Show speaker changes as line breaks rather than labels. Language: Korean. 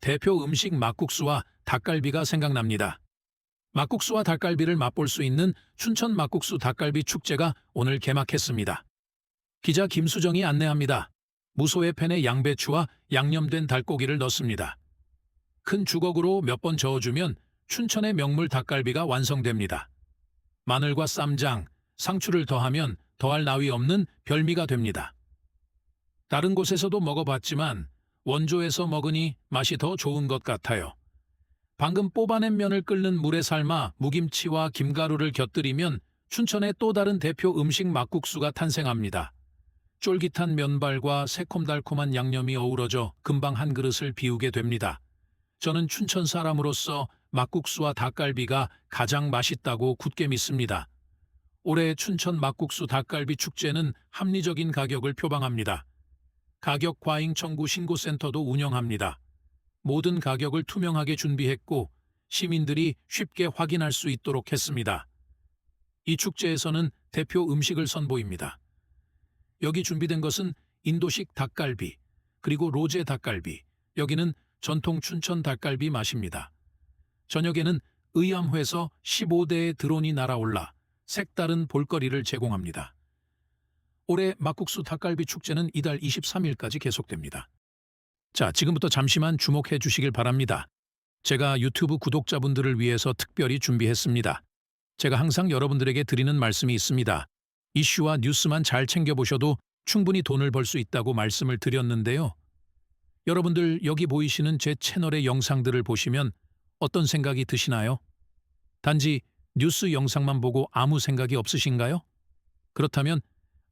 대표 음식 막국수와 닭갈비가 생각납니다. 막국수와 닭갈비를 맛볼 수 있는 춘천 막국수 닭갈비 축제가 오늘 개막했습니다. 기자 김수정이 안내합니다. 무소의 팬에 양배추와 양념된 달고기를 넣습니다. 큰 주걱으로 몇 번 저어주면 춘천의 명물 닭갈비가 완성됩니다. 마늘과 쌈장, 상추를 더하면 더할 나위 없는 별미가 됩니다. 다른 곳에서도 먹어봤지만 원조에서 먹으니 맛이 더 좋은 것 같아요. 방금 뽑아낸 면을 끓는 물에 삶아 무김치와 김가루를 곁들이면 춘천의 또 다른 대표 음식 막국수가 탄생합니다. 쫄깃한 면발과 새콤달콤한 양념이 어우러져 금방 한 그릇을 비우게 됩니다. 저는 춘천 사람으로서 막국수와 닭갈비가 가장 맛있다고 굳게 믿습니다. 올해 춘천 막국수 닭갈비 축제는 합리적인 가격을 표방합니다. 가격 과잉 청구 신고센터도 운영합니다. 모든 가격을 투명하게 준비했고 시민들이 쉽게 확인할 수 있도록 했습니다. 이 축제에서는 대표 음식을 선보입니다. 여기 준비된 것은 인도식 닭갈비, 그리고 로제 닭갈비, 여기는 전통 춘천 닭갈비 맛입니다. 저녁에는 의암회에서 15대의 드론이 날아올라 색다른 볼거리를 제공합니다. 올해 막국수 닭갈비 축제는 이달 23일까지 계속됩니다. 자, 지금부터 잠시만 주목해 주시길 바랍니다. 제가 유튜브 구독자분들을 위해서 특별히 준비했습니다. 제가 항상 여러분들에게 드리는 말씀이 있습니다. 이슈와 뉴스만 잘 챙겨보셔도 충분히 돈을 벌 수 있다고 말씀을 드렸는데요. 여러분들 여기 보이시는 제 채널의 영상들을 보시면 어떤 생각이 드시나요? 단지 뉴스 영상만 보고 아무 생각이 없으신가요? 그렇다면